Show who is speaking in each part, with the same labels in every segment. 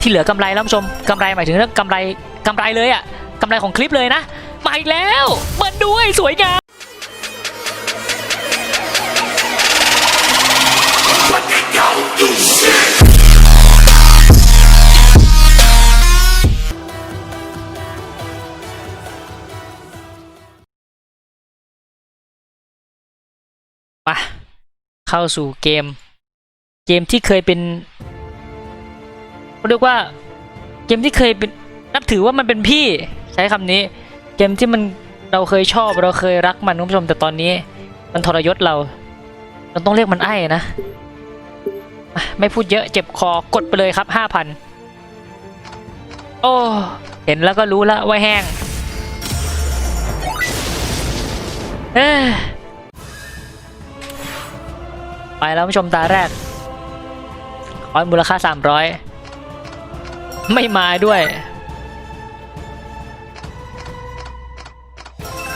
Speaker 1: ที่เหลือกำไรแล้วผู้ชมกำไรหมายถึงเรื่องกำไรกำไรเลยอะกำไรของคลิปเลยนะ มาอีกแล้วเปิดด้วยสวยงามมาเข้าสู่เกม เกมที่เคยเป็น เขาเรียกว่าเกมที่เคยเป็นนับถือว่ามันเป็นพี่ใช้คำนี้ เกมที่มันเราเคยชอบเราเคยรักมันคุณผู้ชมแต่ตอนนี้ มันทรยศเรา เราต้องเรียกมันไอ้นะไม่พูดเยอะเจ็บคอกดไปเลยครับห้าพันโอ้เห็นแล้วก็รู้ล้วว่าแห้งเอ้ไปแล้วผู้ชมตาแรกคอนมูลค่าสามร้อย ไม่มาด้วย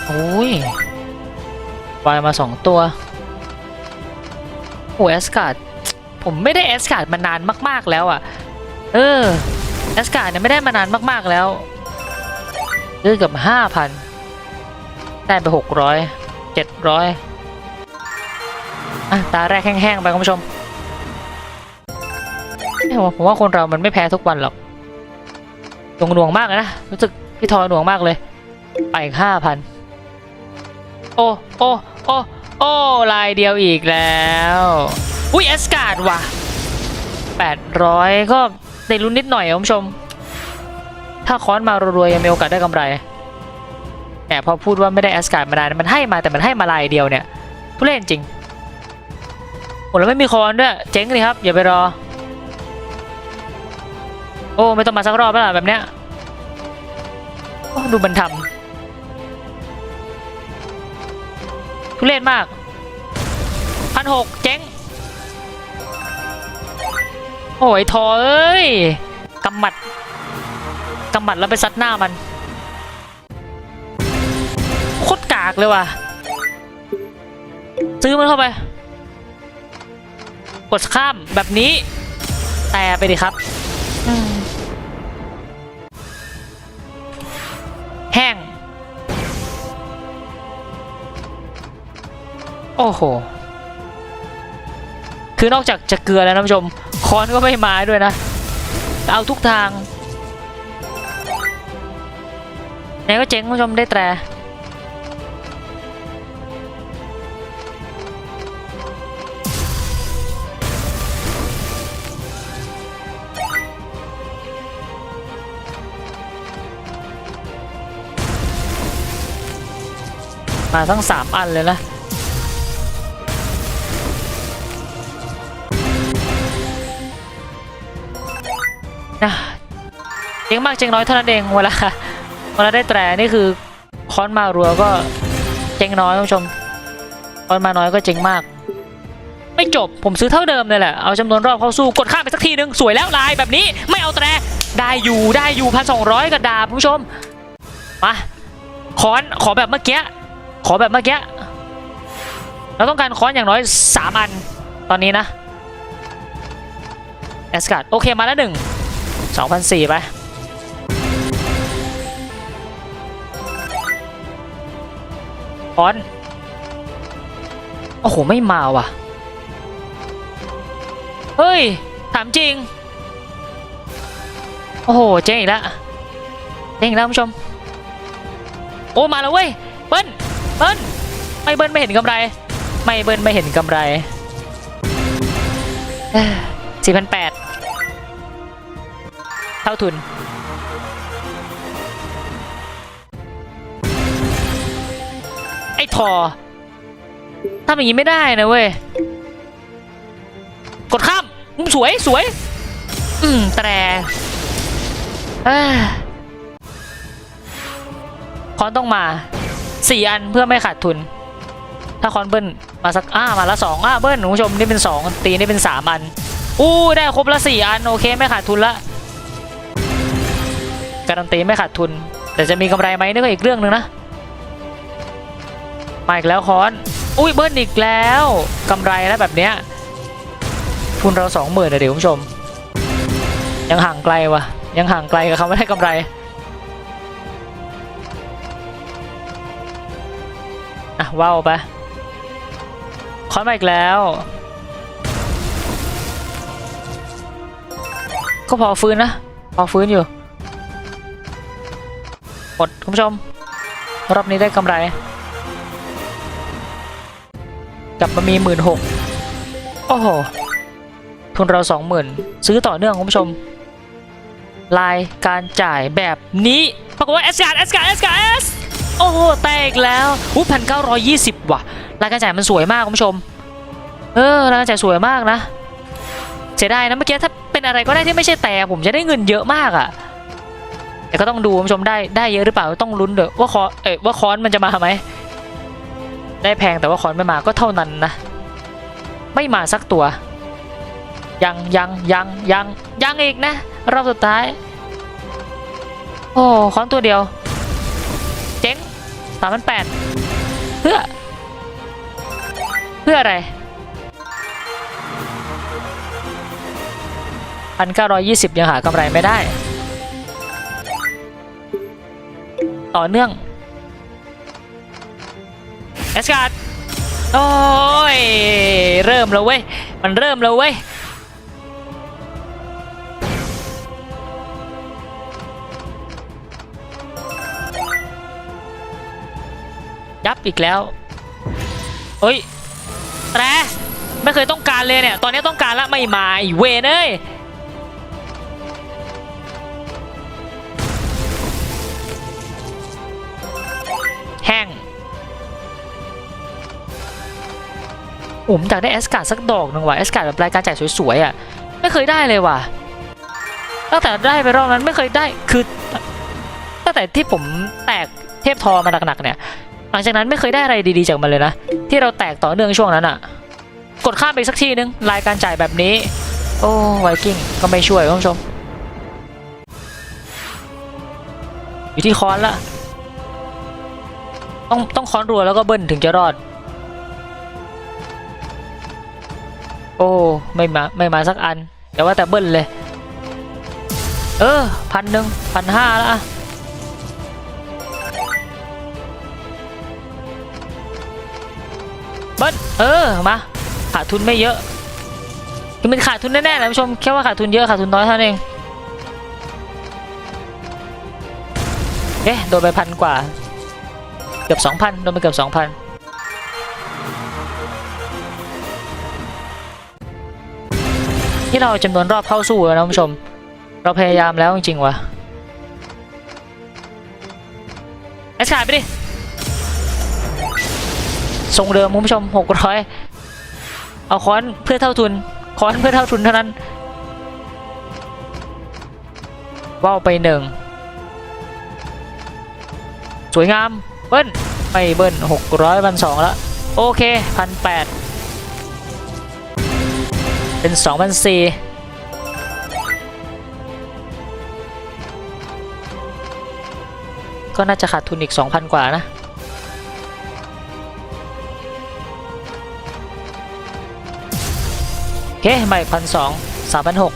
Speaker 1: โอ้ยวายมาสองตัวโอ้แอสการ์ดผมไม่ได้แอสการ์ดมานานมาก ๆ แล้วอะ เออแอสการ์ดเนี่ยไม่ได้มานานมาก ๆ แล้วซื้อเกือบห้าพันได้ไปหกร้อยเจ็ดร้อยอะ ตาแรกแห้ง ๆ ไปคุณผู้ชมผมว่าคนเรามันไม่แพ้ทุกวันหรอก งหน่วงมากเลยนะ รู้สึกพี่ทอยหน่วงมากเลย ไปอีกห้าพันโอ้โอ้โอ้โอ้ลายเดียวอีกแล้ว อุ้ยเอสการ์ดว่ะ800ก็ได้ลุ้นนิดหน่อยคุณผู้ชม ถ้าค้อนมารัวๆยังมีโอกาสได้กำไรแอบพอพูดว่าไม่ได้เอสการ์ดมานานมันให้มาแต่มันให้มาลายเดียวเนี่ยผู้เล่นจริงโอ้แล้วไม่มีคอนด้วยเจ๊งเลยครับ อย่าไปรอ โอ้ ไม่ต้องมาสักรอบแล้วล่ะแบบเนี้ย ดูมันทำทุเรศมากพันหกเจ๊ง โอ้ยทอเอ้ยกำหมัดกำหมัดแล้วไปซัดหน้ามันโคตรกากเลยว่ะ ซื้อมันเข้าไป กดข้ามแบบนี้ แต่ไปดิครับ โอ้โห คือนอกจากจะเกลือแล้วนะผู้ชม คอนก็ไม่มาด้วยนะ เอาทุกทางไหนก็เจ๊งผู้ชมได้แตรมาทั้งสามอันเลยนะ เจ๊งมากเจ๊งน้อยเท่านั้นเองเวลาเวลาได้แตรนี่คือค้อนมารัวก็เจ๊งน้อยคุณผู้ชมค้อนมาน้อยก็เจ๊งมาก ไม่จบผมซื้อเท่าเดิมเลยแหละเอาจำนวนรอบเข้าสู้กดข้ามไปสักทีนึงสวยแล้วลายแบบนี้ไม่เอาแตรได้อยู่ได้อยู่พันสองร้อยกับดาบคุณผู้ชมมาค้อนขอแบบเมื่อกี้ขอแบบเมื่อกี้เราต้องการค้อนอย่างน้อยสามอันตอนนี้นะแอสการ์ดโอเคมาแล้วหนึ่ง 2,004ไปฟอน โอ้โห ไม่มาว่ะ เฮ้ย ถามจริง โอ้โห เจ๊งอีกแล้วเจ๊งอีกแล้วคุณผู้ชม โอ้ มาแล้วเว้ย เบิ้ลเบิ้ลไม่เบิ้ลไม่เห็นกำไร ไม่เบิ้ลไม่เห็นกำไรสี่พันแปด เท่าทุน ไอ้ทอทำอย่างนี้ไม่ได้นะเว้ย กดข้ามอืมสวยสวย อืมแตรอคอนต้องมาสี่อันเพื่อไม่ขาดทุน ถ้าคอนเบิ้ลมาสักอ้ามาละสองอ้าเบิ้ลคุณผู้ชมนี่เป็นสองตีนี่เป็นสามอันอู้ได้ครบละสี่อันโอเคไม่ขาดทุนละ การันตีไม่ขาดทุน แต่จะมีกำไรไหมนี่ก็อีกเรื่องหนึ่งนะมาอีกแล้วคอนอุ้ยเบิ้ลอีกแล้วกำไรแล้วแบบเนี้ยทุนเราสองหมื่นเลยเดี๋ยวคุณผู้ชม ยังห่างไกลวะยังห่างไกลกับคำว่าได้กำไรอะว้าวไปคอนมาอีกแล้ว ก็พอฟื้นนะ พอฟื้นอยู่ กดคุณผู้ชม รอบนี้ได้กำไร กลับมามีหมื่นหกโอ้โห ทุนเราสองหมื่นซื้อต่อเนื่องคุณผู้ชม ลายการจ่ายแบบนี้ปรากฏว่าเอสการ์เอสการ์เอสการ์เอสโอ้โห แตกแล้วอู้พันเก้าร้อยยี่สิบว่ะลายการจ่ายมันสวยมากคุณผู้ชม เออลายการจ่ายสวยมากนะ เสียดายนะเมื่อกี้ถ้าเป็นอะไรก็ได้ที่ไม่ใช่แต่ผมจะได้เงินเยอะมากอะ่ะ แต่ก็ต้องดูคุณผู้ชมได้ได้เยอะหรือเปล่าต้องลุ้นเด้อว่าคอเอ้ว่าคอนมันจะมาไหมได้แพงแต่ว่าคอนไม่มาก็เท่านั้นนะ ไม่มาสักตัว ยังยังยังยังยังอีกนะ รอบสุดท้าย โอ้คอนตัวเดียว เจ๊งสามพันแปดเพื่อ เพื่ออะไรพันเก้าร้อยยี่สิบยังหากำไรไม่ได้ ต่อเนื่องเอสการ์ดโอ้ย เริ่มแล้วเว้ย มันเริ่มแล้วเว้ยยับอีกแล้วเฮ้ย แตรไม่เคยต้องการเลยเนี่ย ตอนนี้ต้องการแล้วไม่มาอีเวนเอ้ย ผมอยากได้แอสการ์ดสักดอกหนึ่งว่ะแอสการ์ดแบบรายการจ่ายสวยๆอะไม่เคยได้เลยว่ะตั้งแต่ได้ไปรอบนั้นไม่เคยได้คือ ตั้งแต่ที่ผมแตกเทพทอมาหนักๆเนี่ย หลังจากนั้นไม่เคยได้อะไรดีๆจากมันเลยนะ ที่เราแตกต่อเนื่องช่วงนั้นอะ กดข้ามไปสักทีนึงรายการจ่ายแบบนี้ โอ้ไวกิ้งก็ไม่ช่วยคุณผู้ชม อยู่ที่คอนละต้องต้องคอนรัวแล้วก็เบิ้ลถึงจะรอด โอ้ไม่มาไม่มาสักอันแต่ว่าแต่เบิ้ลเลย เออพันหนึ่งพันห้าละเบิ้ลเออมาขาดทุนไม่เยอะคือมันขาดทุนแน่ๆนะผู้ชมแค่ว่าขาดทุนเยอะขาดทุนน้อยเท่านั้นเองเอ๊ะโดนไปพันกว่า เกือบ2,000โดนไปเกือบ2,000 ที่เราจำนวนรอบเข้าสู้แล้วนะคุณผู้ชม เราพยายามแล้วจริงๆวะไอ้ขายไปดิทรงเดิมคุณผู้ชม600เอาค้อนเพื่อเท่าทุนค้อนเพื่อเท่าทุนเท่านั้นว่าวไปหนึ่งสวยงามเบิ้ลไม่เบิ้ลหกร้อยพันสองแล้วโอเคพันแปด เป็นสองพันสี่ก็น่าจะขาดทุนอีก 2,000 กว่านะ โอเคมาอีกพันสองสามพันหก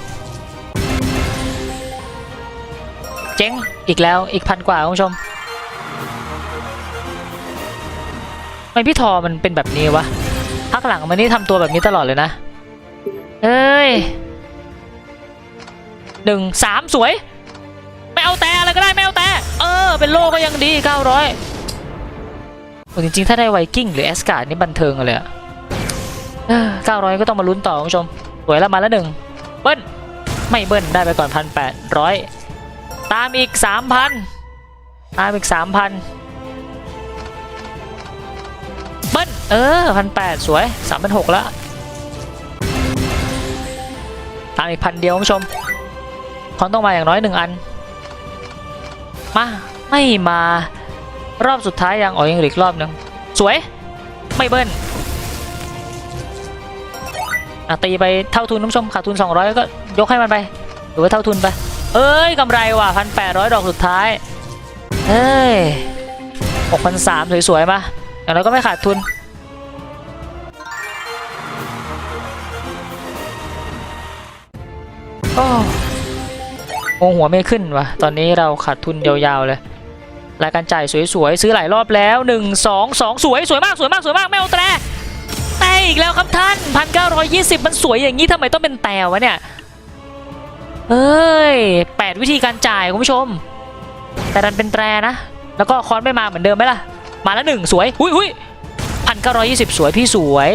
Speaker 1: เจ๊งอีกแล้วอีกพันกว่าคุณผู้ชมไมพี่ทอมันเป็นแบบนี้วะพักหลังมันนี่ทำตัวแบบนี้ตลอดเลยนะ เอ้ยหนึ่งสามสวย ไม่เอาแต่อะไรก็ได้ไม่เอาแต่ เออ เป็นโลก็ยังดีเก้าร้อยจริงๆ ถ้าได้ไวกิ้งหรือแอสการ์ดนี่บันเทิงเลยอะเก้าร้อยก็ต้องมาลุ้นต่อคุณผู้ชม สวยแล้วมาแล้วหนึ่งเบิ้ลไม่เบิ้ลได้ไปก่อนพันแปดร้อยตามอีกสามพันตามอีกสามพันเบิ้ลเออพันแปดสวยสามพันหกแล้ว ตามอีกพันเดียวคุณผู้ชมคอนต้องมาอย่างน้อยหนึ่งอัน มา ไม่มารอบสุดท้ายยังอ๋อยังหลีกรอบหนึ่งสวย ไม่เบิ้ลอะตีไปเท่าทุนคุณผู้ชมขาดทุน 200 ก็ยกให้มันไป หรือว่าเท่าทุนไป เอ้ยกำไรว่ะพันแปดร้อยดอกสุดท้ายเอ้ยหกพันสามสวยๆมาอย่างน้อยก็ไม่ขาดทุน โอ้โงหัวไม่ขึ้นวะตอนนี้เราขาดทุนยาวๆเลยรายการจ่ายสวยๆ ซื้อหลายรอบแล้ว 1 2 2 สวยสวยมากสวยมากสวยมากไม่เอาแตรแต่อีกแล้วครับท่าน 1920 มันสวยอย่างนี้ทำไมต้องเป็นแต่วะเนี่ยเอ้ย 8 วิธีการจ่ายคุณผู้ชม แต่ดันเป็นแตรนะ แล้วก็คอนไม่มาเหมือนเดิมไหมล่ะ มาแล้วหนึ่งสวยหุยหุยพันเก้าร้อยยี่สิบสวยพี่สวย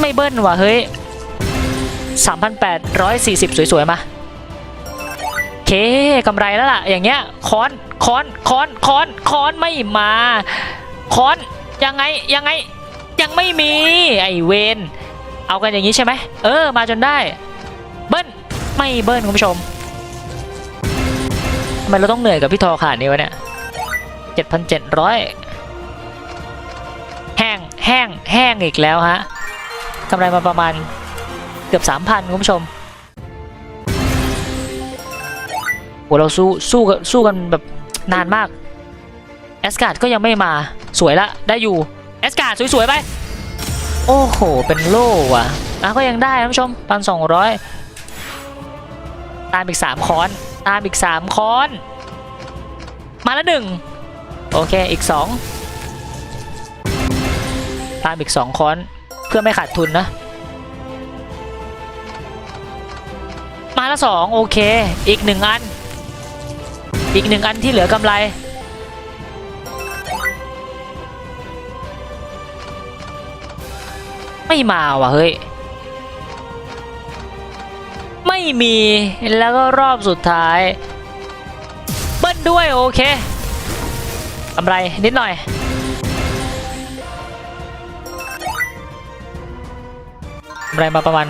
Speaker 1: ไม่เบิ้ลว่ะเฮ้ย สามพันแปดร้อยสี่สิบสวยๆ มาเคกำไรแล้วล่ะ อย่างเงี้ยคอนคอนคอนคอนคอนไม่มาคอนยังไงยังไงยังไม่มีไอเวนเอากันอย่างนี้ใช่ไหมเออ มาจนได้ เบิ้ลไม่เบิ้ลคุณผู้ชมทำไมเราต้องเหนื่อยกับพี่ทอขาดนี้วะเนี่ยเจ็ดพันเจ็ดร้อยแห้งแห้งแห้งอีกแล้วฮะกำไรมาประมาณ กือบสามพันคุณผู้ชมโหเราสู้สู้กันสู้กันแบบนานมากแอสการ์ดก็ยังไม่มาสวยละได้อยู่แอสการ์ดสวยๆไป โอ้โห เป็นโล่ว่ะอะก็ยังได้ท่านผู้ชมพันสองร้อยตามอีกสามคอนตามอีกสามคอน มาแล้วหนึ่งโอเคอีกสองตามอีกสองคอนเพื่อไม่ขาดทุนนะ มาล้วสองโอเค อีกหนึ่งอัน อีกหนึ่งอันที่เหลือกำไร ไม่มาว่ะเฮ้ย ไม่มีแล้วก็รอบสุดท้าย เบิ้ลด้วยโอเคกำไรนิดหน่อยกำไรมาประมาณ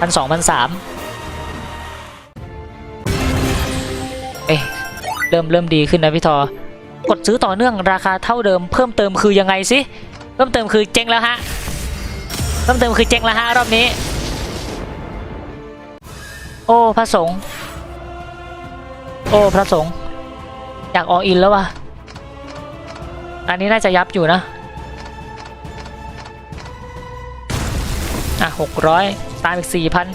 Speaker 1: พันสองพันสาม เริ่มเริ่มดีขึ้นนะพี่ทอกดซื้อต่อเนื่องราคาเท่าเดิมเพิ่มเติมคือยังไงสิเพิ่มเติมคือเจ๊งแล้วฮะเพิ่มเติมคือเจ๊งแล้วฮะรอบนี้ โอ้พระสงฆ์โอ้พระสงฆ์อยากออินแล้ววะอันนี้น่าจะยับอยู่นะอะหกร้อยตามอีกสี่พัน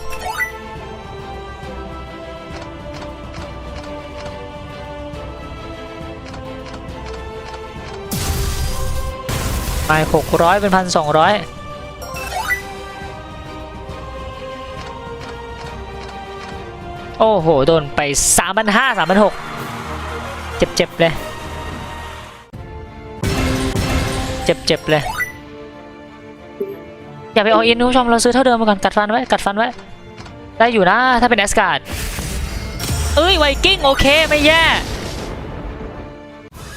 Speaker 1: หกร้อยเป็นพันสองร้อยโอ้โห โดนไปสามพันห้าสามพันหกเจ็บเจ็บๆเลย เจ็บเจ็บๆเลย อย่าไปเอาอินคุณผู้ชมเราซื้อเท่าเดิมมาก่อน กัดฟันไว้ กัดฟันไว้ ได้อยู่นะ ถ้าเป็นแอสการ์ดเอ้ยไวกิ้ง โอเค ไม่แย่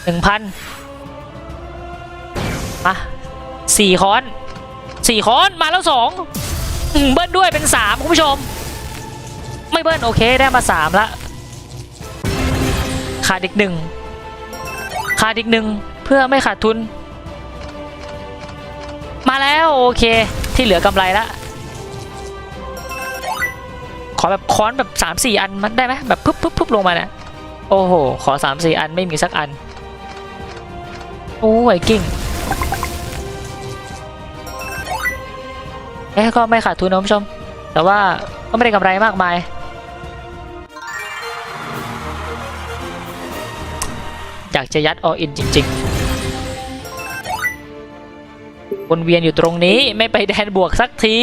Speaker 1: หนึ่งพัน มาสี่ค้อนสี่ค้อนมาแล้วสองเบิ้ลด้วยเป็นสามคุณผู้ชม ไม่เบิ้ลโอเคได้มาสามละขาดอีกหนึ่งขาดอีกหนึ่งเพื่อไม่ขาดทุน มาแล้วโอเคที่เหลือกำไรละขอแบบค้อนแบบสามสี่อันมันได้ไหมแบบปุ๊บปุ๊บปุ๊บลงมาเนี่ยโอ้โห ขอสามสี่อันไม่มีสักอัน โอ้ยกิ้ง เอ๊ะก็ไม่ขาดทุนนะคุณผู้ชม แต่ว่าก็ไม่ได้กำไรมากมาย อยากจะยัดออินจริงๆวนเวียนอยู่ตรงนี้ไม่ไปแดนบวกสักที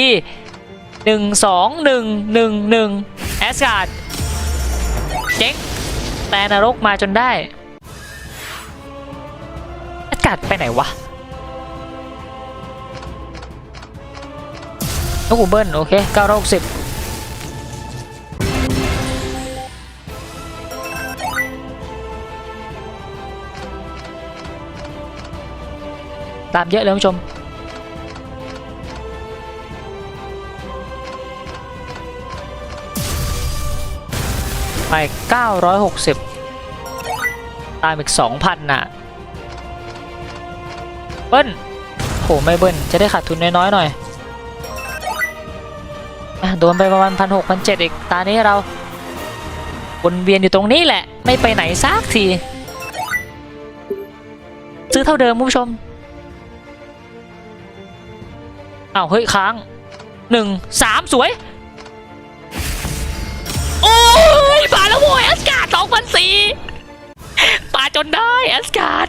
Speaker 1: หนึ่งสองหนึ่งหนึ่งหนึ่งแอสการ์ดเจ๊งแต่นรกมาจนได้แอสการ์ดไปไหนวะ นกหูเบิ้ลโอเค9 6 0ตามเยอะเลยคุณผู้ชมไป 960 ตามอีก 2,000 น่ะ เบิ้ลโห ไม่เบิ้ลจะได้ขาดทุนน้อยๆหน่อยอะ โดนไปประมาณพันหกพันเจ็ดอีกตานี้เราวนเวียนอยู่ตรงนี้แหละ ไม่ไปไหนซักที ซื้อเท่าเดิมคุณผู้ชมอ้าวเฮ้ยค้างหนึ่งสามสวย โอ้ยยมาแล้วโว้ยแอสการ์ดสองพันสี่ปาจนได้แอสการ์ด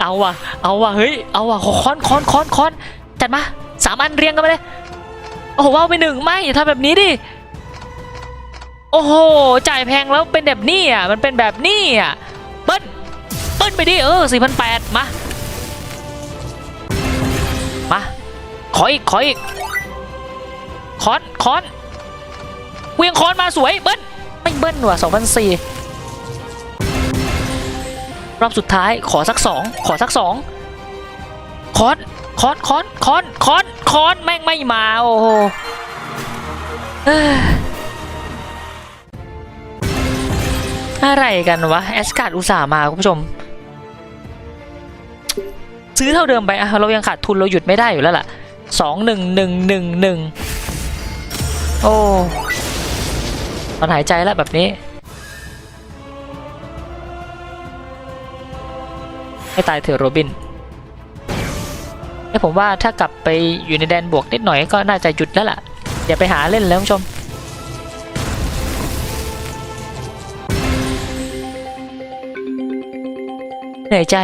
Speaker 1: เอาว่ะ เอาว่ะ เฮ้ย เอาว่ะคอนคอนคอนคอนจัดมาสามอันเรียงกันไปเลย อ้โหว่าไปหนึ่งไม่อย่าทำแบบนี้ดิ โอ้โห จ่ายแพงแล้วเป็นแบบนี้อะ มันเป็นแบบนี้อะเบิ้ลเบิ้ลไปดิเออสี่พันแปดมา มา ขออีก ขออีก คอน คอนเวียงคอนมาสวย เบิ้ล ไม่เบิ้ลว่ะสองพันสี่รอบสุดท้ายขอสักสองขอสักสองคอนคอนคอนคอนคอน คอนแม่งไม่มาโอ้โหเอ้ออะไรกันวะแอสการ์ดอุตส่าห์มาคุณผู้ชม ซื้อเท่าเดิมไปอะเรายังขาดทุนเราหยุดไม่ได้อยู่แล้วล่ะสองหนึ่งหนึ่งหนึ่งหนึ่งโอ้มันหายใจแล้วแบบนี้ ให้ตายเถอะโรบิน ไอ้ผมว่าถ้ากลับไปอยู่ในแดนบวกนิดหน่อยก็น่าจะหยุดแล้วล่ะอย่าไปหาเล่นแล้วคุณผู้ชมเหนื่อยใจ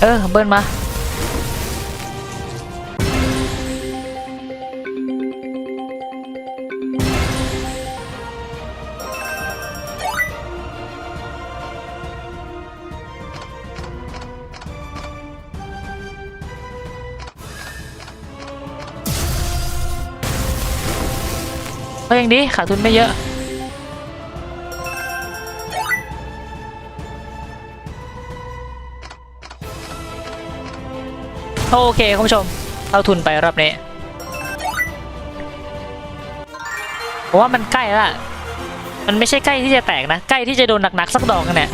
Speaker 1: เออเบิ้ลมา ก็ยังดีขาดทุนไม่เยอะ โอเคคุณผู้ชมเอาทุนไปรอบนี้ผมว่ามันใกล้ละมันไม่ใช่ใกล้ที่จะแตกนะ ใกล้ที่จะโดนหนักๆสักดอกกันเนี่ย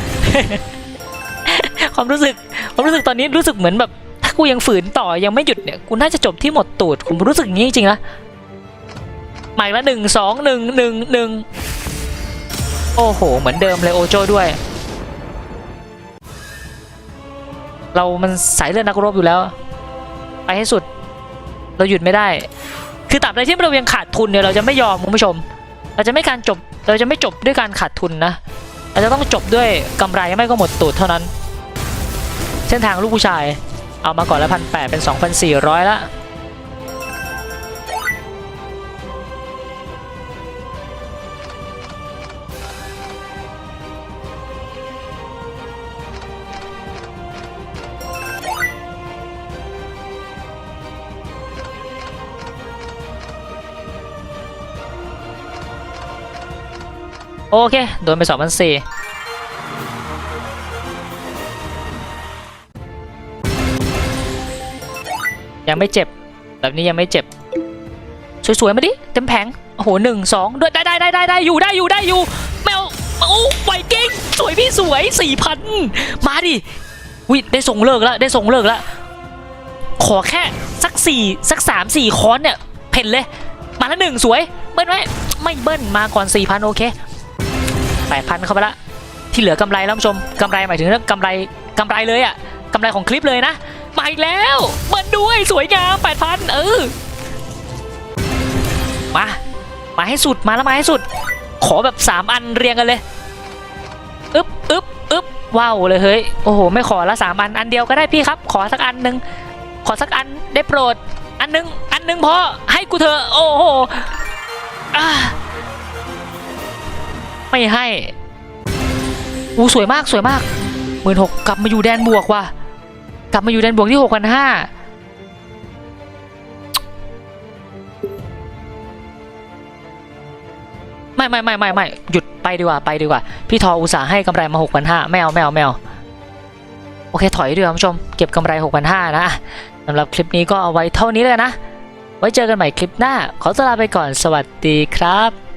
Speaker 1: ความรู้สึกความรู้สึกตอนนี้รู้สึกเหมือนแบบ ถ้ากูยังฝืนต่อยังไม่หยุดเนี่ยกูน่าจะจบที่หมดตูดผมรู้สึกอย่างนี้จริงๆนะ หมายละหนึ่งสองหนึ่งหนึ่งหนึ่งโอ้โห เหมือนเดิมเลยโอโจด้วย เรามันสายเลือดนักรบอยู่แล้ว ไปให้สุด เราหยุดไม่ได้ คือตราบใดที่เรายังขาดทุนเนี่ยเราจะไม่ยอมคุณผู้ชม เราจะไม่การจบ เราจะไม่จบด้วยการขาดทุนนะ เราจะต้องจบด้วยกำไรไม่ก็หมดตูดเท่านั้น เส้นทางลูกผู้ชาย เอามาก่อนละพันแปดเป็น2,400ละ โอเค โดนไป2,400ยังไม่เจ็บ แบบนี้ยังไม่เจ็บ สวยๆมาดิ เต็มแผง โอ้โหหนึ่งสองด้วยได้ได้ได้ได้ได้อยู่ได้อยู่ได้อยู่แมวโอ้ไวกิ้งสวยพี่สวยสี่พันมาดิวิได้ส่งเลิกแล้วได้ส่งเลิกแล้ว ขอแค่สักสี่สักสามสี่คอนเนี่ย เพ่นเลย มาแล้วหนึ่งสวย เบิ้ลไว้ไม่เบิ้ลมาก่อนสี่พันโอเค แปดพันเข้าไปละที่เหลือกำไรแล้วผู้ชมกำไรหมายถึงเรื่องกำไรกำไรเลยอะกำไรของคลิปเลยนะมาอีกแล้วเบิ้ลด้วยสวยงามแปดพันเออมามาให้สุดมาแล้วมาให้สุด ขอแบบสามอันเรียงกันเลยอึ๊บอึ๊บอึ๊บว้าวเลยเฮ้ยโอ้โหไม่ขอละสามอันอันเดียวก็ได้พี่ครับ ขอสักอันหนึ่งขอสักอันได้โปรด อันหนึงอันหนึงพอให้กูเถอะโอ้โห ไม่ให้ อู้สวยมากสวยมากหมื่นหกกลับมาอยู่แดนบวกว่ะ กลับมาอยู่แดนบวกที่หกพันห้าไม่ไม่ไม่ไม่ไม่หยุดไปดีกว่าไปดีกว่า พี่ทออุตส่าห์ให้กำไรมา6,500ไม่เอาไม่เอาไม่เอาโอเคถอยดีกว่าคุณผู้ชมเก็บกำไร 6,500 นะสำหรับคลิปนี้ก็เอาไว้เท่านี้เลยนะ ไว้เจอกันใหม่คลิปหน้า ขอตัวลาไปก่อนสวัสดีครับ